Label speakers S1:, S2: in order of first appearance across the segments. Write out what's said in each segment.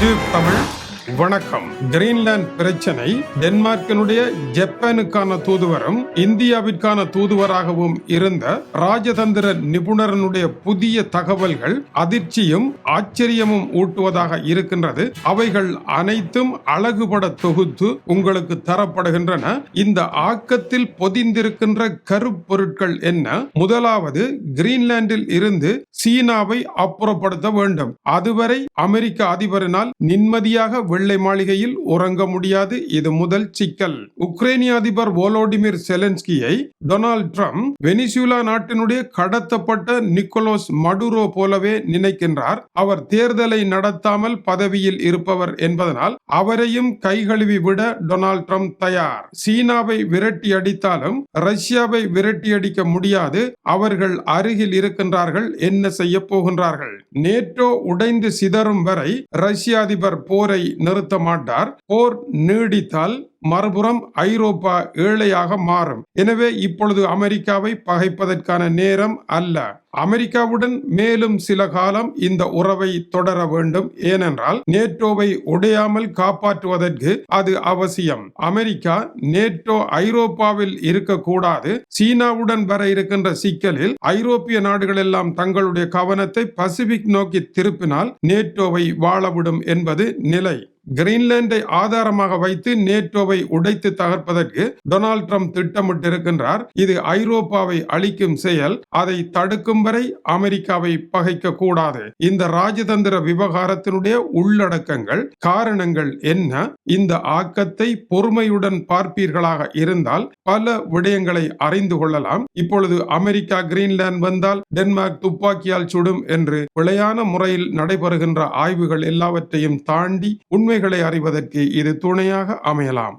S1: Tube Tamil வணக்கம். Greenland பிரச்சனை. டென்மார்க்கினுடைய ஜப்பானுக்கான தூதுவரும் இந்தியாவிற்கான தூதுவராகவும் இருந்த ராஜதந்திர நிபுணரனுடைய புதிய தகவல்கள் அதிர்ச்சியும் ஆச்சரியமும் ஊட்டுவதாக இருக்கின்றது. அவைகள் அனைத்தும் அழகுபட தொகுத்து உங்களுக்கு தரப்படுகின்றன. இந்த ஆக்கத்தில் பொதிந்திருக்கின்ற கருப்பொருட்கள் என்ன? முதலாவது கிரீன்லாந்தில் இருந்து சீனாவை அப்புறப்படுத்த வேண்டும். அதுவரை அமெரிக்க அதிபரினால் நிம்மதியாக வெள்ளை மாளிகையில் உறங்க முடியாது. இது முதல் சிக்கல். உக்ரைனிய அதிபர் வோலோடிமிர் செலன்ஸ்கியை டொனால்ட் ட்ரம்ப் வெனிசுலா நாட்டினுடைய கடத்தப்பட்ட நிக்கோலோஸ் மடுரோ போலவே நினைக்கின்றார். அவர் தேர்தலை நடத்தாமல் பதவியில் இருப்பவர் என்பதனால் அவரையும் கைகழுவி விட டொனால்ட் ட்ரம்ப் தயார். சீனாவை விரட்டி அடித்தாலும் ரஷ்யாவை விரட்டி அடிக்க முடியாது. அவர்கள் அருகில் இருக்கின்றார்கள். என்ன செய்ய போகின்றார்கள்? நேட்டோ உடைந்து சிதறும் வரை ரஷ்ய அதிபர் போரை நிறுத்த மாட்டார் போர் நீடித்தால் மறுபுறம் ஐரோப்பா ஏழையாக மாறும். எனவே இப்பொழுது அமெரிக்காவை பகைப்பதற்கான நேரம் அல்ல. அமெரிக்காவுடன் மேலும் சில காலம் இந்த உறவை தொடர வேண்டும். ஏனென்றால் நேட்டோவை உடையாமல் காப்பாற்றுவதற்கு அது அவசியம். அமெரிக்கா நேட்டோ ஐரோப்பாவில் இருக்கக்கூடாது. சீனாவுடன் வர இருக்கின்ற சிக்கலில் ஐரோப்பிய நாடுகள் எல்லாம் தங்களுடைய கவனத்தை பசிபிக் நோக்கி திருப்பினால் நேட்டோவை வாழவிடும் என்பது நிலை. கிரீன்லாந்தை ஆதாரமாக வைத்து நேட்டோவை உடைத்து தகர்ப்பதற்கு டொனால்ட் ட்ரம்ப் திட்டமிட்டிருக்கின்றார். இது ஐரோப்பாவை அழிக்கும் செயல். அதை தடுக்கும் வரை அமெரிக்காவை பகைக்க கூடாது. இந்த ராஜதந்திர விவகாரத்தினுடைய உள்ளடக்கங்கள் காரணங்கள் என்ன? இந்த ஆக்கத்தை பொறுமையுடன் பார்ப்பீர்களாக இருந்தால் பல விடயங்களை அறிந்து கொள்ளலாம். இப்பொழுது அமெரிக்கா கிரீன்லாந்து வந்தால் டென்மார்க் துப்பாக்கியால் சுடும் என்று விளையான முறையில் நடைபெறுகின்ற ஆய்வுகள் எல்லாவற்றையும் தாண்டி உண்மை உண்மைகளை அறிவதற்கு இது துணையாக அமையலாம்.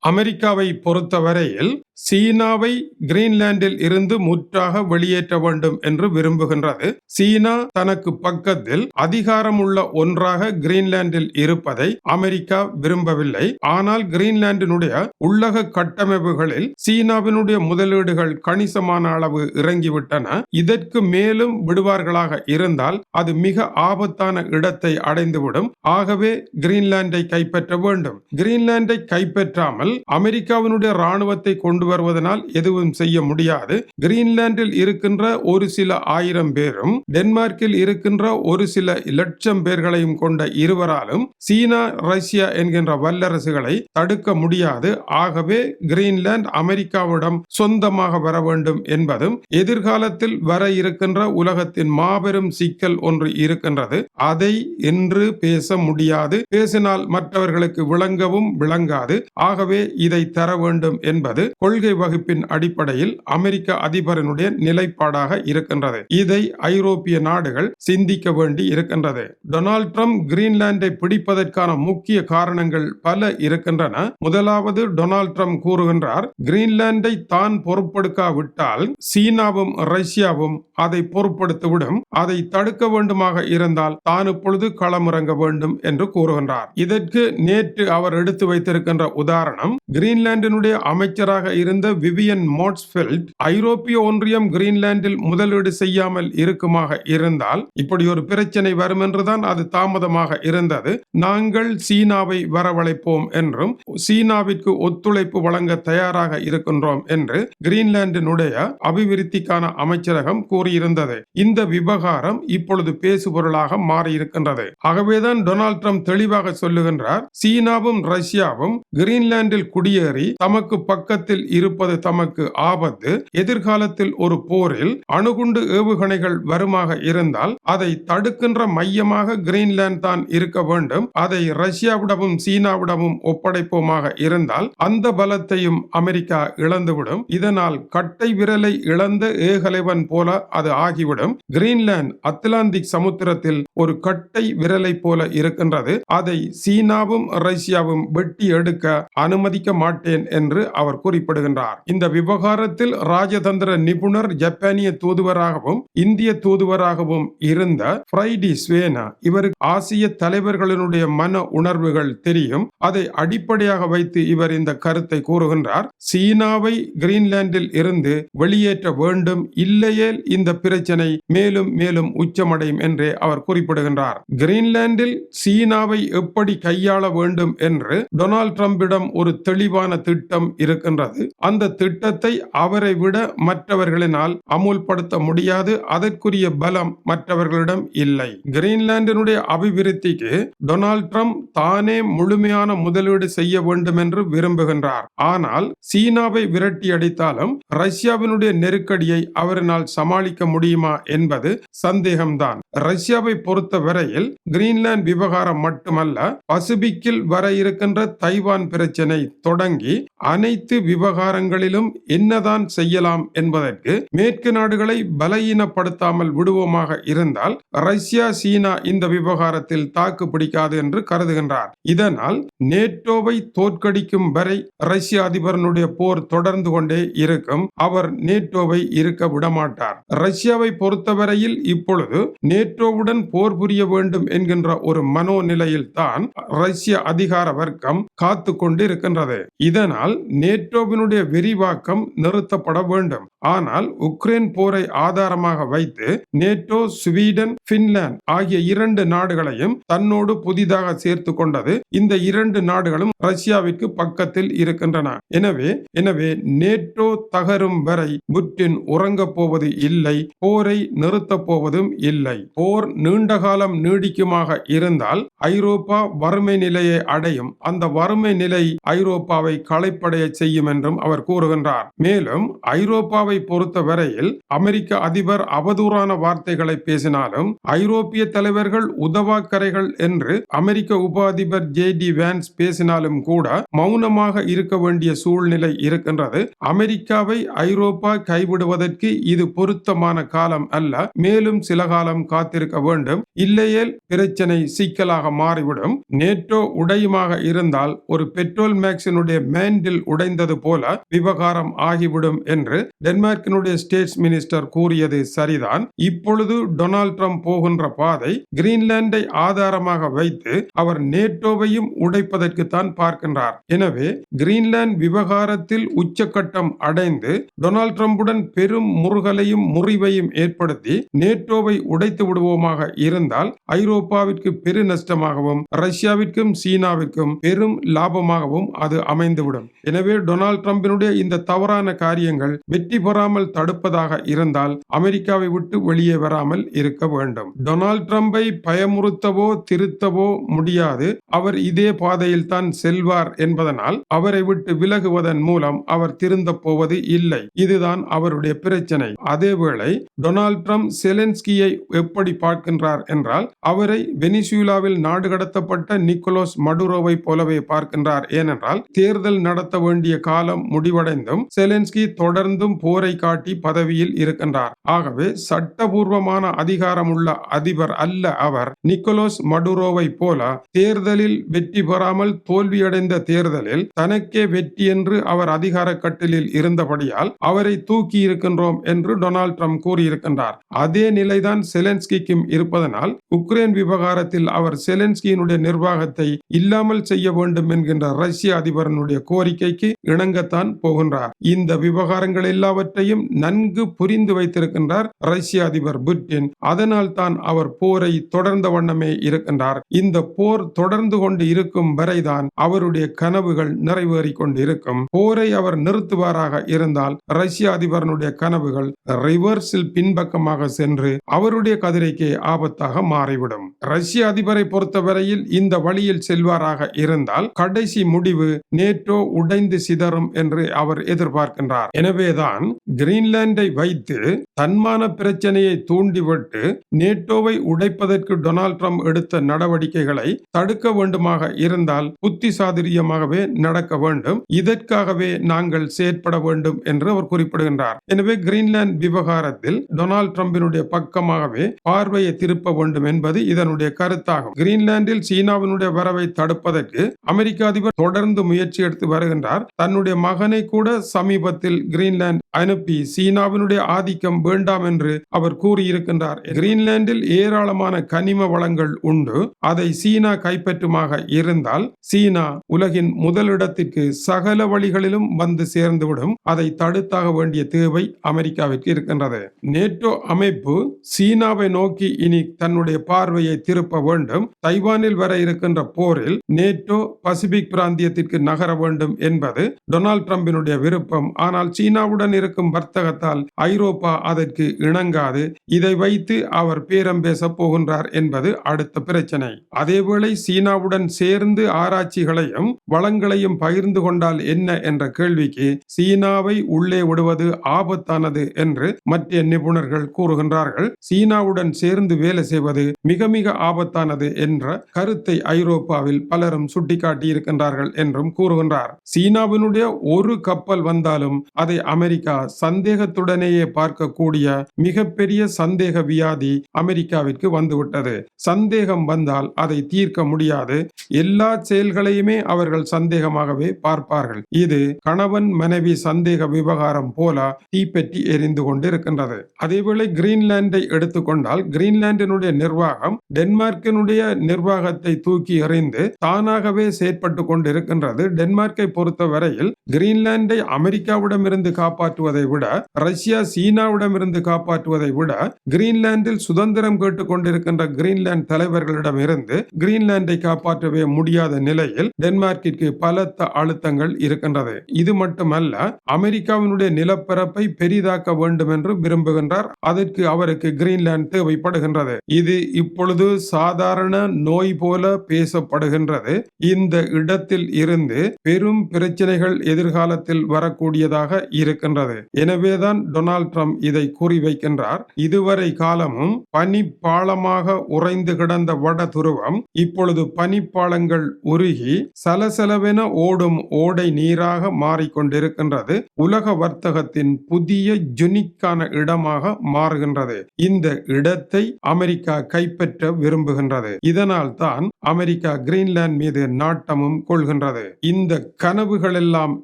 S1: அமெரிக்காவை பொறுத்தவரையில் சீனாவை கிரீன்லாந்தில் இருந்து முற்றாக வெளியேற்ற வேண்டும் என்று விரும்புகின்றது. சீனா தனக்கு பக்கத்தில் அதிகாரம் உள்ள ஒன்றாக கிரீன்லாந்தில் இருப்பதை அமெரிக்கா விரும்பவில்லை. ஆனால் கிரீன்லாந்தினுடைய உள்ளக கட்டமைப்புகளில் சீனாவினுடைய முதலீடுகள் கணிசமான அளவு இறங்கிவிட்டன. இதற்கு மேலும் விடுவார்களாக இருந்தால் அது மிக ஆபத்தான இடத்தை அடைந்துவிடும். ஆகவே கிரீன்லாந்தை கைப்பற்ற வேண்டும். கிரீன்லாந்தை கைப்பற்றாமல் அமெரிக்காவினுடைய ராணுவத்தை கொண்டு வருவதனால் எதுவும் செய்ய முடியாது. கிரீன்லாந்தில் இருக்கின்ற ஒரு சில ஆயிரம் பேரும் டென்மார்க்கில் இருக்கின்ற ஒரு சில லட்சம் பேர்களையும் கொண்ட இருவராலும் சீனா ரஷ்யா என்கின்ற வல்லரசுகளை தடுக்க முடியாது. ஆகவே கிரீன்லாந்து அமெரிக்காவிடம் சொந்தமாக வர வேண்டும் என்பதும் எதிர்காலத்தில் வர இருக்கின்ற உலகத்தின் மாபெரும் சிக்கல் ஒன்று இருக்கின்றது. அதை என்று பேச முடியாது. பேசினால் மற்றவர்களுக்கு விளங்கவும் விளங்காது. ஆகவே இதை தர வேண்டும் என்பது கொள்கை வகுப்பின் அடிப்படையில் அமெரிக்க அதிபரனுடைய நிலைப்பாடாக இருக்கின்றது. இதை ஐரோப்பிய நாடுகள் சிந்திக்க வேண்டி இருக்கின்றது. டொனால்ட் ட்ரம்ப் கிரீன்லாந்தை பிடிப்பதற்கான முக்கிய காரணங்கள் பல இருக்கின்றன. முதலாவது டொனால்ட் ட்ரம்ப் கூறுகின்றார் கிரீன்லாந்தை தான் பொறுப்பெடுக்காவிட்டால் சீனாவும் ரஷ்யாவும் அதை பொறுப்படுத்திவிடும் அதை தடுக்க வேண்டுமாக இருந்தால் தான் இப்பொழுது களமிறங்க வேண்டும் என்று கூறுகின்றார். இதற்கு நேற்று அவர் எடுத்து வைத்திருக்கின்ற உதாரணம் கிரீன்லாந்தினுடைய அமைச்சராக இருந்த விவியன் மோட்ஸ்ஃபெல்ட் ஐரோப்பிய ஒன்றியம் கிரீன்லாந்தில் முதலீடு செய்யாமல் இருக்குமாக இருந்தால் இப்படி ஒரு பிரச்சனை வரும் என்றுதான் அது தாமதமாக இருந்தது. நாங்கள் சீனாவை வரவழைப்போம் என்றும் சீனாவிற்கு ஒத்துழைப்பு வழங்க தயாராக இருக்கின்றோம் என்று கிரீன்லாந்தினுடைய அபிவிருத்திக்கான அமைச்சரகம் கூறியிருந்தது. இந்த விவகாரம் இப்பொழுது பேசுபொருளாக மாறியிருக்கின்றது. ஆகவேதான் டொனால்ட் ட்ரம்ப் தெளிவாக சொல்லுகின்றார் சீனாவும் ரஷ்யாவும் கிரீன்லாந்தில் குடியேறி தமக்கு பக்கத்தில் இருப்பது தமக்கு ஆபத்து. எதிர்காலத்தில் ஒரு போரில் அணுகுண்டு ஏவுகணைகள் வருமாக இருந்தால் அதை தடுக்கின்ற மையமாக கிரீன்லாந்து தான் இருக்க வேண்டும். அதை ரஷ்யாவிடமும் சீனாவிடமும் ஒப்படைப்போமாக இருந்தால் அந்த பலத்தையும் அமெரிக்கா இழந்துவிடும். இதனால் கட்டை விரலை இழந்த ஏகலைவன் போல அது ஆகிவிடும். கிரீன்லாந்து அத்லாந்திக் சமுத்திரத்தில் ஒரு கட்டை விரலை போல இருக்கின்றது. அதை சீனாவும் ரஷ்யாவும் வெட்டி எடுக்க அனுமதிக்க மாட்டேன் என்று அவர் குறிப்பிடுகிறார். வருகின்றார் இந்த விவகாரத்தில் ராஜதந்திர நிபுணர் ஜப்பானிய தூதுவராகவும் இந்திய தூதுவராகவும் இருந்த ஃப்ரைடி ஸ்வேனா இவருக்கு ஆசிய தலைவர்களினுடைய மன உணர்வுகள் தெரியும். அதை அடிப்படையாக வைத்து இவர் இந்த கருத்தை கூறுகின்றார். சீனாவை கிரீன்லாந்தில் இருந்து வெளியேற்ற வேண்டும். இல்லையேல் இந்த பிரச்சனை மேலும் மேலும் உச்சமடையும் என்றே அவர் குறிப்பிடுகின்றார். கிரீன்லாந்தில் சீனாவை எப்படி கையாள வேண்டும் என்று டொனால்ட் ட்ரம்பிடம் ஒரு தெளிவான திட்டம் இருக்கின்றது. அந்த திட்டத்தை அவரை விட மற்றவர்களினால் அமுல்படுத்த முடியாது. அதற்குரிய பலம் மற்றவர்களிடம் இல்லை. கிரீன்லாந்தினுடைய அபிவிருத்திக்கு டொனால்ட் ட்ரம்ப் தானே முழுமையான முதலீடு செய்ய வேண்டும் என்று விரும்புகின்றார். ஆனால் சீனாவை விரட்டி அடித்தாலும் ரஷ்யாவினுடைய நெருக்கடியை அவரினால் சமாளிக்க முடியுமா என்பது சந்தேகம்தான். ரஷ்யாவை பொறுத்த வரையில் கிரீன்லாந்து விவகாரம் மட்டுமல்ல பசிபிக்கில் வர இருக்கின்ற தைவான் பிரச்சனை தொடங்கி அனைத்து விவகாரங்களிலும் என்னதான் செய்யலாம் என்பதற்கு மேற்கு நாடுகளை பலகீனப்படுத்தாமல் விடுவோமாக இருந்தால் ரஷ்யா சீனா இந்த விவகாரத்தில் தாக்கு பிடிக்காது என்று கருதுகின்றார். இதனால் நேட்டோவை தோற்கடிக்கும் வரை ரஷ்ய அதிபரனுடைய போர் தொடர்ந்து கொண்டே இருக்கும். அவர் நேட்டோவை இருக்க விடமாட்டார். ரஷ்யாவை பொறுத்தவரையில் இப்பொழுது நேட்டோவுடன் போர் புரிய வேண்டும் என்கின்ற ஒரு மனோநிலையில் தான் ரஷ்ய அதிகார வர்க்கம் காத்து கொண்டு இருக்கின்றது இதனால் நேட்டோவினுடைய அதனுடைய விரிவாக்கம் நிறுத்தப்பட வேண்டும். ஆனால் உக்ரைன் போரை ஆதாரமாக வைத்து நேட்டோ ஸ்வீடன் பின்லாந்து ஆகிய இரண்டு நாடுகளையும் தன்னோடு புதிதாக சேர்த்து கொண்டது இந்த இரண்டு நாடுகளும் ரஷ்யாவிற்கு பக்கத்தில் இருக்கின்றன. எனவே எனவே நேட்டோ தகரும் வரை புட்டின் உறங்கப் போவது இல்லை போரை நிறுத்தப் போவதும் இல்லை. போர் நீண்ட காலம் நீடிக்குமாக இருந்தால் ஐரோப்பா வறுமை நிலையை அடையும். அந்த வறுமை நிலை ஐரோப்பாவை களைப்படைய செய்யும் என்றும் அவர் கூறுகின்றார். மேலும் ஐரோப்பாவை பொறுத்த வரையில் அமெரிக்க அதிபர் அவதூறான வார்த்தைகளை பேசினாலும் ஐரோப்பிய தலைவர்கள் உதவாக்கரைகள் என்று அமெரிக்க உப அதிபர் ஜே டி வேன்ஸ் பேசினாலும் கூட மௌனமாக இருக்க வேண்டிய சூழ்நிலை இருக்கின்றது. அமெரிக்காவை ஐரோப்பா கைவிடுவதற்கு இது பொருத்தமான காலம் அல்ல. மேலும் சில காலம் காத்திருக்க வேண்டும். இல்லையேல் பிரச்சனை சிக்கலாக மாறிவிடும். நேட்டோ உடையுமாக இருந்தால் ஒரு பெட்ரோல் மேக்ஸினுடைய மேண்டில் உடைந்தது போல விவகாரம் ஆகிவிடும் என்று டென்மார்க்கினுடைய ஸ்டேட்ஸ் மினிஸ்டர் கூறியது சரிதான். இப்பொழுது டொனால்ட் ட்ரம்ப் போகின்ற பாதை கிரீன்லாண்டை ஆதாரமாக வைத்து அவர் நேட்டோவையும் உடைப்பதற்கு தான் பார்க்கின்றார். எனவே கிரீன்லாந்து விவகாரத்தில் உச்சக்கட்டம் அடைந்து டொனால்ட் ட்ரம்புடன் பெரும் முருகலையும் முறிவையும் ஏற்படுத்தி நேட்டோவை உடைத்து விடுவோமாக இருந்தால் ஐரோப்பாவிற்கு பெரு நஷ்டமாகவும் ரஷ்யாவிற்கும் சீனாவிற்கும் பெரும் லாபமாகவும் அது அமைந்துவிடும். எனவே டொனால்ட் ட்ரம்ப் ட்ரம்பினுடைய இந்த தவறான காரியங்கள் வெற்றி பெறாமல் தடுப்பதாக இருந்தால் அமெரிக்காவை விட்டு வெளியே வராமல் இருக்க வேண்டும். டொனால்ட் ட்ரம்பை பயமுறுத்தவோ திருத்தவோ முடியாது. அவர் இதே பாதையில் தான் செல்வார் என்பதனால் அவரை விட்டு விலகுவதன் மூலம் அவர் திருந்த போவது இல்லை. இதுதான் அவருடைய பிரச்சனை. அதேவேளை டொனால்ட் ட்ரம்ப் செலன்ஸ்கியை எப்படி பார்க்கின்றார் என்றால் அவரை வெனிசுலாவில் நாடு கடத்தப்பட்ட நிக்கோலோஸ் மடுரோவை போலவே பார்க்கின்றார். ஏனென்றால் தேர்தல் நடத்த வேண்டிய காலம் முடிவடைந்தும் செலென்ஸ்கி தொடர்ந்தும் போரை காட்டி பதவியில் இருக்கின்றார். ஆகவே சட்டபூர்வமான அதிகாரமுள்ள அதிபர் அல்ல அவர். நிக்கோலோஸ் மடுரோவை போல தேர்தலில் வெற்றி பெறாமல் தோல்வியடைந்த தேர்தலில் தனக்கே வெற்றி என்று அவர் அதிகார கட்டிலில் இருந்தபடியால் அவரை தூக்கி இருக்கின்றோம் என்று டொனால்ட் ட்ரம்ப் கூறியிருக்கின்றார். அதே நிலைதான் செலென்ஸ்கிக்கும் இருப்பதனால் உக்ரைன் விவகாரத்தில் அவர் செலென்ஸ்கியினுடைய நிர்வாகத்தை இல்லாமல் செய்ய வேண்டும் என்கின்ற ரஷ்ய அதிபரனுடைய கோரிக்கைக்கு இணங்கத்தான் போகின்றார். இந்த விவகாரங்கள் எல்லாவற்றையும் நன்கு புரிந்து வைத்திருக்கின்றார் ரஷ்ய அதிபர் புட்டின். அதனால் தான் அவர் போரை தொடர்ந்த வண்ணமே இருக்கின்றார். இந்த போர் தொடர்ந்து கொண்டு இருக்கும் வரைதான் அவருடைய கனவுகள் நிறைவேறி கொண்டு இருக்கும் போரை அவர் நிறுத்துவாராக இருந்தால் ரஷ்ய அதிபரனுடைய கனவுகள் ரிவர்ஸில் பின்பக்கமாக சென்று அவருடைய கதிரைக்கே ஆபத்தாக மாறிவிடும். ரஷ்ய அதிபரை பொறுத்தவரையில் இந்த வழியில் செல்வாராக இருந்தால் கடைசி முடிவு நேட்டோ உடைந்து சிதறும் என்று அவர் எதிர்பார்க்கின்றார். எனவேதான் கிரீன்லாந்தை வைத்து தன்மான பிரச்சனையை தூண்டிவிட்டு நேட்டோவை உடைப்பதற்கு டொனால்ட் ட்ரம்ப் எடுத்த நடவடிக்கைகளை தடுக்க வேண்டுமாக இருந்தால் புத்தி சாதுரியமாகவே நடக்க வேண்டும். இதற்காகவே நாங்கள் செயற்பட வேண்டும் என்று அவர் குறிப்பிடுகின்றார். எனவே கிரீன்லாந்து விவகாரத்தில் டொனால்ட் ட்ரம்பினுடைய பக்கமாகவே பார்வையை திருப்ப வேண்டும் என்பது இதனுடைய கருத்தாகும். கிரீன்லாந்தில் சீனாவினுடைய வரவை தடுப்பதற்கு அமெரிக்க அதிபர் தொடர்ந்து முயற்சி எடுத்து வருகின்றார். தன்னுடைய மகனை கூட சமீபத்தில் கிரீன்லாந்து அனுப்பி சீனாவினுடைய ஆதிக்கம் வேண்டாம் என்று அவர் கூறியிருக்கின்றார். கிரீன்லாந்தில் ஏராளமான கனிம வளங்கள் உண்டு. அதை சீனா கைப்பற்றுமாக இருந்தால் சீனா உலகின் முதலிடத்திற்கு சகல வழிகளிலும் வந்து சேர்ந்துவிடும். அதை தடுத்தாக வேண்டிய தேவை அமெரிக்காவிற்கு இருக்கின்றது. நேட்டோ அமைப்பு சீனாவை நோக்கி இனி தன்னுடைய பார்வையை திருப்ப வேண்டும். தைவானில் வர இருக்கின்ற போரில் நேட்டோ பசிபிக் பிராந்தியத்திற்கு நகர வேண்டும் என்பது டொனால்ட் டொனால்ட் ட்ரம்பினுடைய விருப்பம். ஆனால் சீனாவுடன் இருக்கும் வர்த்தகத்தால் ஐரோப்பா அதற்கு இணங்காது. இதை வைத்து அவர் பேரம் பேச போகின்றார் என்பது அடுத்த பிரச்சனை. அதேவேளை சீனாவுடன் சேர்ந்து ஆராய்ச்சிகளையும் வளங்களையும் பகிர்ந்து கொண்டால் என்ன என்ற கேள்விக்கு சீனாவை உள்ளே விடுவது ஆபத்தானது என்று மற்ற நிபுணர்கள் கூறுகின்றார்கள். சீனாவுடன் சேர்ந்து வேலை செய்வது மிக மிக ஆபத்தானது என்ற கருத்தை ஐரோப்பாவில் பலரும் சுட்டிக்காட்டியிருக்கின்றார்கள் என்றும் கூறுகின்றார். சீனாவினுடைய ஒரு கப்பல் வந்தாலும் அதை அமெரிக்கா சந்தேகத்துடனேயே பார்க்கக்கூடிய மிகப்பெரிய சந்தேக வியாதி அமெரிக்காவிற்கு வந்துவிட்டது. சந்தேகம் வந்தால் அதை தீர்க்க முடியாது. எல்லா செயல்களையுமே அவர்கள் சந்தேகமாகவே பார்ப்பார்கள். இது கணவன் மனைவி சந்தேக விவகாரம் போல தீப்பெட்டி எரிந்து கொண்டிருக்கின்றது. அதேவேளை கிரீன்லாண்டை எடுத்துக்கொண்டால் கிரீன்லாண்டினுடைய நிர்வாகம் டென்மார்க்கினுடைய நிர்வாகத்தை தூக்கி எறிந்து தானாகவே செயற்பட்டு கொண்டிருக்கின்றது. டென்மார்க்கை பொறுத்த வரையில் கிரீன்லாண்டை அமெரிக்காவிடமிருந்து காப்பாற்றுவதை விட ரஷ்யா சீனாவிடமிருந்து காப்பாற்றுவதை விட கிரீன்லாந்தில் சுதந்திரம் கேட்டுக்கொண்டிருக்கின்ற கிரீன்லாந்து தலைவர்களிடமிருந்து கிரீன்லாந்தை காப்பாற்றவே முடியாத நிலையில் டென்மார்க்கிற்கு பலத்த அழுத்தங்கள் இருக்கின்றது. இது மட்டுமல்ல அமெரிக்காவினுடைய நிலப்பரப்பை பெரிதாக்க வேண்டும் என்று விரும்புகின்றார். அதற்கு அவருக்கு கிரீன்லாந்து தேவைப்படுகின்றது. இது இப்பொழுது சாதாரண நோய் போல பேசப்படுகின்றது. இந்த இடத்தில் இருந்து பெரும் பிரச்சனைகள் எதிர்காலத்தில் வரக்கூடியதாக இருக்கின்றது. எனவேதான் டொனால்ட் ட்ரம்ப் இதை கூறி வைக்கின்றார் இதுவரை காலமும் பனிப்பாளமாக உறைந்து கிடந்த வட துருவம் இப்பொழுது பனிப்பாளங்கள் உருகி சலசலவென ஓடும் ஓடை நீராக மாறிக்கொண்டிருக்கின்றது. உலக வர்த்தகத்தின் புதிய ஜுனிக்கான இடமாக மாறுகின்றது. இந்த இடத்தை அமெரிக்கா கைப்பற்ற விரும்புகின்றது. இதனால் தான் அமெரிக்கா கிரீன்லாந்து மீது நாட்டமும் கொள்கின்றது. இந்த கனவுகள் எல்லாம்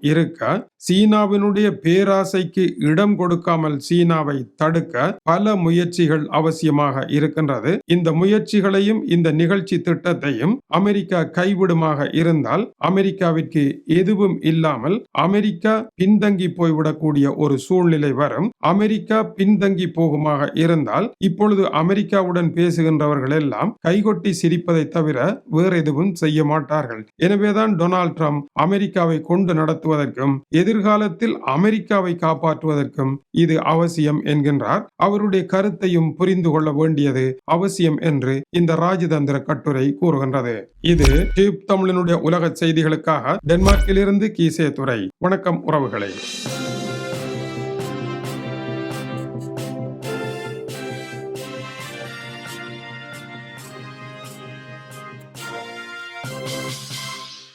S1: இருக்க சீனாவினுடைய பேராசைக்கு இடம் கொடுக்காமல் சீனாவை தடுக்க பல முயற்சிகள் அவசியமாக இருக்கின்றது. இந்த முயற்சிகளையும் இந்த நிகழ்ச்சி திட்டத்தையும் அமெரிக்கா கைவிடுமாக இருந்தால் அமெரிக்காவிற்கு எதுவும் இல்லாமல் அமெரிக்கா பின்தங்கி போய்விடக்கூடிய ஒரு சூழ்நிலை வரும். அமெரிக்கா பின்தங்கி போகுமாக இருந்தால் இப்பொழுது அமெரிக்காவுடன் பேசுகின்றவர்கள் எல்லாம் கைகொட்டி சிரிப்பதை தவிர வேறு எதுவும் செய்ய மாட்டார்கள். எனவேதான் டொனால்ட் ட்ரம்ப் அமெரிக்காவை கொண்டு நடத்துவதற்கும் எதிர்காலத்தில் அமெரிக்காவை காப்பாற்றுவதற்கும் இது அவசியம் என்கின்றார். அவருடைய கருத்தையும் புரிந்து கொள்ள வேண்டியது அவசியம் என்று இந்த ராஜதந்திர கட்டுரை கூறுகின்றது. இது டியூப் தமிழனுடைய உலக செய்திகளுக்காக டென்மார்க்கிலிருந்து கீசே துறை வணக்கம் உறவுகளை.